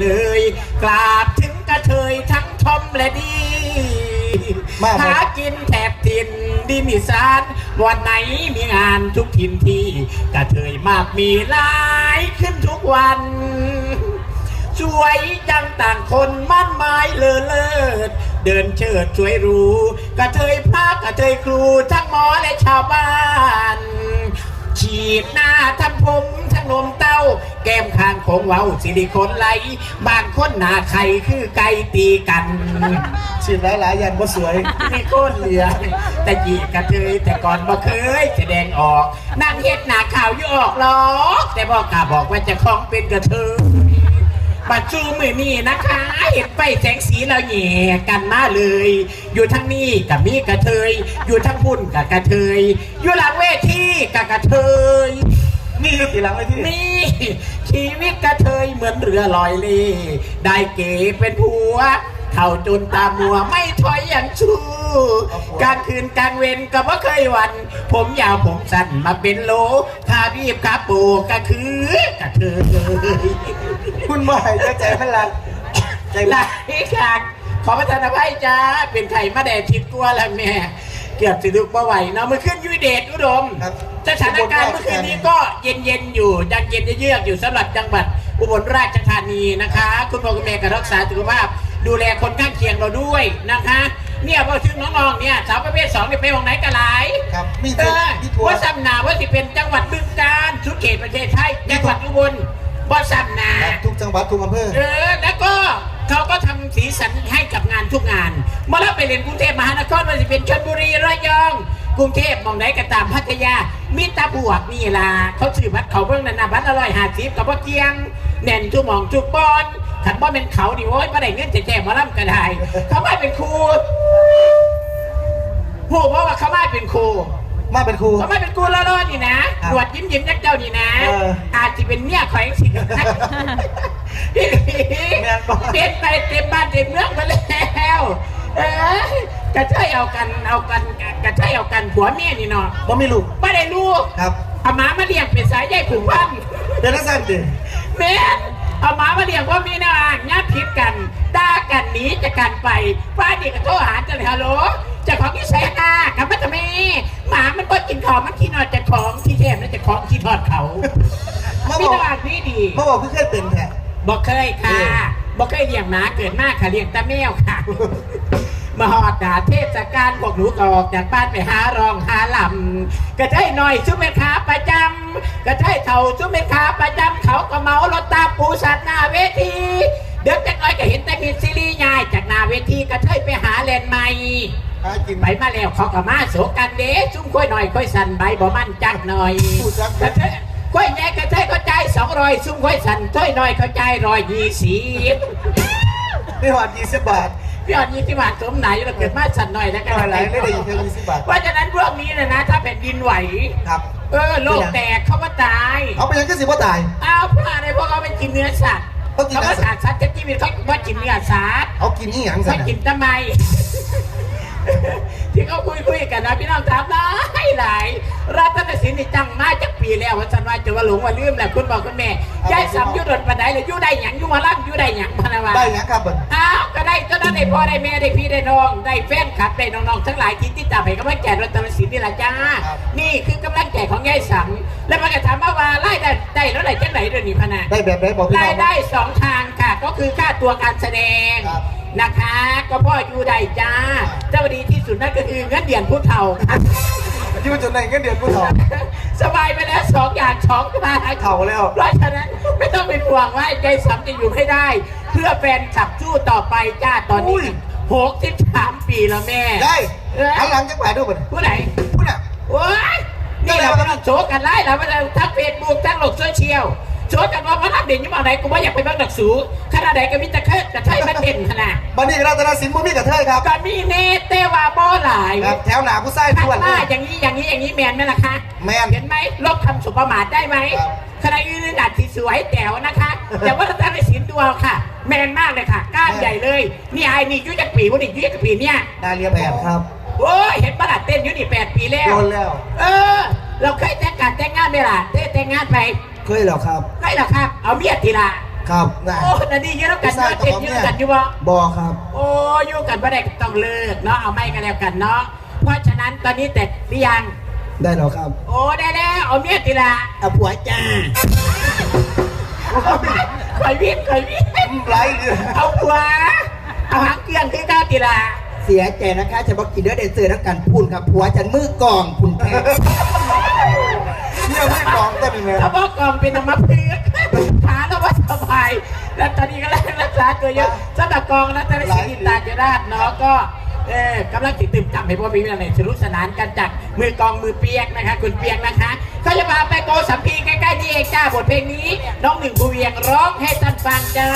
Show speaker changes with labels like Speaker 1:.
Speaker 1: เลย กราบถึงกระเทยทั้งทอมและดี
Speaker 2: มา
Speaker 1: หากินแถบถิ่นดินอีสานวันไหนมีงานทุกถิ่นที่ กระเทยมากมีหลายขึ้นทุกวันสวยจังต่างคนมั่นหมายเลอเลิศ เดินเชิดช่วยรู้กระเทยพระกระเทยครูทั้งหมอและชาวบ้าน ฉีดหน้าทำผมท นมเต้า แก้มข้างของเว้าสิริคนไหล บางคนหน้าไข่คือไก่ตีกัน
Speaker 2: ฉีดหลายๆยันบ่สวย
Speaker 1: มีโคนเหลือแต่จีกระเทยแต่ก่อนบ่เคยแสดงออกนั่งเฮ็ดหน้าข่าวอยู่ออกหรอกแต่บอกกล้าบอกว่าจะคล้องเป็นกระเทยบัดจูมือนี่นะคะ เห็นไฟแสงสีเราแหย่กันมาเลย อยู่ทั้งนี้กับมีกระเทย อยู่ทั้งพุ่นกับกระเทย อยู่หลังเวทีกับกระเทย
Speaker 2: นี่คือตีหลังไว้ที่
Speaker 1: นี่ ชีวิตกระเทยเหมือนเรือลอยเล่ได้เก๋เป็นผัว เข่าจนตามัวไม่ถอยอย่างชูกลางคืนกลางเวรก็บ่เคยหวัน ผมยาวผมสั้นมาเป็นโลถ้ารีบขาปูก็คือกระเทย
Speaker 2: คุณบ่ให้ใจพลังใจ
Speaker 1: ห
Speaker 2: รั
Speaker 1: ลากยค่ะขอประทานอภัยจ้า เป็นไข่มาแดดทิดกลัวแล้วแม่ เกือบจะลุกมาไหวเนาะเมื่อคืนอยุยเดชอุดม
Speaker 2: ครับ
Speaker 1: สถานการณ์เมื่อคืนนี้ก็เย็นๆอยู่ยังเย็นเยือกๆอยู่สำหรับจังหวัดอุบลราชธานีนะคะ คุณพ่อคุณแม่ก็รักษาสุขภาพ ดูแลคนข้างเคียงเราด้วยนะคะ เนี่ยพอถึงน้องๆเนี่ยสาวประเภทสองเนี่ยไปของไหนกันหลาย
Speaker 2: ครับมี
Speaker 1: เอ
Speaker 2: ทัว
Speaker 1: อ
Speaker 2: ร์มีทัวร์
Speaker 1: ว่าซ้ำนาว่าสิเป็นจังหวัดบึงกาฬสุดเขตประเทศไทยจังหวัดอุบลว่าซ้ำนา
Speaker 2: ครับทุกจังหวัดทุกอำเภอ
Speaker 1: เออแล้วก็เขาก็ทำสีสันให้กับงานทุกงานเมื่อเราไปเรียนกรุงเทพมหานครว่าจะเป็นชลบุรีระยอง กรุงเทพมองไหนก็ตามพัทยา มิตรบวกนี่ล่ะเขาซื้อบัตรเขาเบื้องนันนะบัตรอร่อยหาสิบกับว่าเกียงแน่นทุกหมองทุกบอนขันบ่เป็นเขาดิโว้ยบ่ได้เงินแจกๆหมาล่ำก็ได้เขาไม่เป็นครูผู้เพราะว่าเขาไม่เป็นครู
Speaker 2: มาเป็นครู
Speaker 1: เขาไม่เป็นครูแล้วรอดนี่นะครับหนวดยิ้มยิ้มยักเจ้านี่นะ
Speaker 2: เออ
Speaker 1: อาจจะเป็นเมียขอยเองสิพี่
Speaker 2: แม่นบ่
Speaker 1: เต็มไปเต็มบ้านเต็มเมืองมาแล้ว เออ กระเทยเอากันเอากันกระเทยเอากันผัวเมียนี่เนาะ
Speaker 2: บ่มีลูก
Speaker 1: ไม่ได้ลูก
Speaker 2: ครับ
Speaker 1: เอาหมามาเลี้ยงเป็นสายใยผูกพัน
Speaker 2: เป็นนักสั้นดิ
Speaker 1: แม่นเอาหมามาเลี้ยงว่ามีหน้าอ่างญาติผิดกันด่ากันหนีจะกันไปป้าเด็กก็โทรหาจะเลยฮัลโหลเจะของที่ใส่หน้ากลับมาทำไมหมามันก็กินของมันขี้นอนจะของที่แทมนั่นจะของที่ทอดเขา
Speaker 2: มา
Speaker 1: มี
Speaker 2: บอก
Speaker 1: ตลาดนี่ดี
Speaker 2: มาบอกเพิ่งเคยเป็นแท้
Speaker 1: บอกเคยค่ะ
Speaker 2: เออ
Speaker 1: บอกเคยเลี้ยงหมาเกิดมากค่ะเลี้ยงตาแมวค่ะ มาหอดดาเทศกาลพวกหนูก็ออกจากบ้านไปหารองหาลำกระเทยหน่อยซุ้มแม่ค้าประจำกระเทยเท่าซุ้มแม่ค้าประจำเขาก็เมารถตามปูสัตว์หน้าเวที เดี๋ยวจักหน้อยก็เห็นแต่พิดซีรีส์ยายจากหน้าเวทีกระเทยไปหาเลนใหม่
Speaker 2: หากิน
Speaker 1: ไปมาแล้วเขาก็มาโศกันเด้ซุ่มค่อยหน่อยค่อยสั่นใบบ่มั่นจักหน่อย
Speaker 2: พูดจัก
Speaker 1: กระเทยค่อยแม่กระเทยก็จ่ายสองร้อยซุ่มค่อยสั่นค่อยหน่อยเขาจ่ายร้อยยี่สิบ
Speaker 2: ไม่หวานยี่สิบบาท
Speaker 1: พี่อ่อนยี่สิบบาทสมไหนเราเกิดมาสั่นหน่อยแล้วกัน
Speaker 2: ไม่เป็นไรไม่ได้ยินแค่ยี่สิบบาท
Speaker 1: เพราะฉะนั้นพวกนี้นะนะ ถ้าแผ่นดินไหว
Speaker 2: ครับ
Speaker 1: เออโลกแตกเขาก็ตาย
Speaker 2: เอาไปยังก็สิบ่ตาย
Speaker 1: เอาเพราะอะไรพวกเขาเป็นกินเนื้อสัตว์
Speaker 2: เขากิน
Speaker 1: เขา
Speaker 2: เนื้
Speaker 1: ก็
Speaker 2: อสั
Speaker 1: สั
Speaker 2: ต
Speaker 1: ต
Speaker 2: ว์
Speaker 1: ว์สัตว์จะกินเขาว่ากินเนื้อสัตว์
Speaker 2: เอากินนี่หยังสั
Speaker 1: ไม่
Speaker 2: น
Speaker 1: กินทำไม ที่เขาคุยคุยๆกันนะพี่น้องถามหลายหลายรัตนศิลป์นี่จังมาจากปีแล้วว่าสันว่าจะว่าหลงว่าลืมแหละคุณบอกคุณแม่ยายสำยุดนปันไดเลยอยู่ได้หยังอยู่มาล่ำอยู่ได้หยังพะนาวา
Speaker 2: ได้หยังครับเบิ่น
Speaker 1: อ้าวก็ได้เจ้านั้นได้พ่อได้แม่ได้พี่ได้น้องได้แฟนคลับได้น้องๆทั้งหลายที่ติดตามให้กำลังใจรัตนศิลป์นี่แหละจ้า นี่คือกำลังใจของยายสังแล้วมันก็ถามว่าว่าไล่ได้ได้แล้วได้จังไหนเดี๋ยวนี้พะนะ
Speaker 2: ได้แบบไหนบอกพี่น้
Speaker 1: รา
Speaker 2: อยง
Speaker 1: ได้สองทางค่ะก็คือค่าตัวการแสดง
Speaker 2: ครับ
Speaker 1: นะคะ ก็พ่ออยู่ได้จ้า เจ้าดีที่สุดนั่นก็คือเงินเดือนผู้เฒ่าค่ะ
Speaker 2: ที่มันจนในเงินเดือนผู้ถอ
Speaker 1: สบายไปแล้วสองอย่างสองทาง
Speaker 2: เข่าแล้ว
Speaker 1: เพราะฉะนั้นไม่ต้องเป็นห่วงว่าไอ้ใจสำจะอยู่ให้ได้ เพื่อแฟนขับสู้ต่อไปจ้าตอน
Speaker 2: อุ้
Speaker 1: นี้
Speaker 2: ย
Speaker 1: หกสิบสามปีแล้วแม่
Speaker 2: ได้
Speaker 1: เออ
Speaker 2: หันหลังจังหวะด้วยเบิ่น
Speaker 1: ผู้ไหน
Speaker 2: พูดน่ะ
Speaker 1: โอ้ยนี่เรากำลังโชว์กันไล่เราไม่ได้ทั้งเฟซบุ๊กทั้งโลกโซเชียล โชว์กันว่าพระนักเด่นอยี่ห้อไหนกูว่าอยากไปบ้างหนักสูขนาดไหนก็มีแต่เคิดกระไทยมาเด่นขนาด
Speaker 2: บันนี้รัตนศิลป์บ่มีกระเทยครับ
Speaker 1: ก็มีเนเตว่าบ่หลาย
Speaker 2: ครับแถวหน้าผู้ชาย
Speaker 1: ข้า
Speaker 2: ทวน
Speaker 1: งห
Speaker 2: เล
Speaker 1: น้าย อย่างนี้อย่างนี้อย่างนี้แมนไหมล่ะคะ
Speaker 2: แมน
Speaker 1: เห็นไหมลบคำสุประมาทได้ไหม
Speaker 2: ครับ
Speaker 1: ขณะยืนอาจที่สวยแต๋วนะคะ แต่ว่าถ้าได้สินตัวค่ะ แมนมากเลยค่ะกล้ามใหญ่เลยนี่ไอ้นี่ยุจักปีพวกนี้ยุจักปีเนี่ย
Speaker 2: นาเรียแผนครับ
Speaker 1: โอ้ยเห็นประหลัดเต้นอยู่นี่แปดปีแล้ว
Speaker 2: โดนแล้ว
Speaker 1: เออ เราเคยแต่งการแต่งงานไหมล่ะเต้แต่งงานไป
Speaker 2: เคยแล้วครับ
Speaker 1: ไม่หรอกครับ เอาเมียทีละ
Speaker 2: ครับน่ะ
Speaker 1: โอ้นาดียืนกัน
Speaker 2: ผู้ชาย
Speaker 1: เนาะเจ็ด
Speaker 2: กับผม
Speaker 1: ยื
Speaker 2: เนี่
Speaker 1: น
Speaker 2: ย
Speaker 1: กันอยู่บ่
Speaker 2: บอครับ
Speaker 1: โอ้อยู่กันบ่ได้ก็ต้องเลิกเนาะเอาไม่กันแล้วกันเนาะเพราะฉะนั้นตอนนี้แต่หรือยัง
Speaker 2: ได้แล้วครับ
Speaker 1: โอ้ได้แล้วเอาเมียติละ
Speaker 2: เอาผัวจ้า
Speaker 1: คอยวิ่งคอยวิ่ง
Speaker 2: ไรเลย
Speaker 1: เอาหัวเอาหางเกลียนคือก้าวติละ
Speaker 3: เสียใจนะคะจะบอกกินเนื้อเดนเซอร์นักการพูนครับผัวฉันมือกองคุณแค่
Speaker 2: เนี่ยไม่กองเป็นไง
Speaker 1: ถ้าบอกกองเป็นน้ำมันพืชขาแล้วว่าสบาย แล้วตอนนี้ก็รักษาตัวเยอะสำหรับกองนะแต่ละสินตาเจราชเนาะก็เออกำลังติดตื่นจำให้พวกมีอะไรสนุกสนานกันจากมือกองมือเปียกนะคะ คุณเปียกนะคะเขาจะพาไปโกสัมพีใกล้ๆนี่เองจ้าบทเพลงนี้ น้องหนึ่งภูเวียงร้องให้ท่านฟังจ้า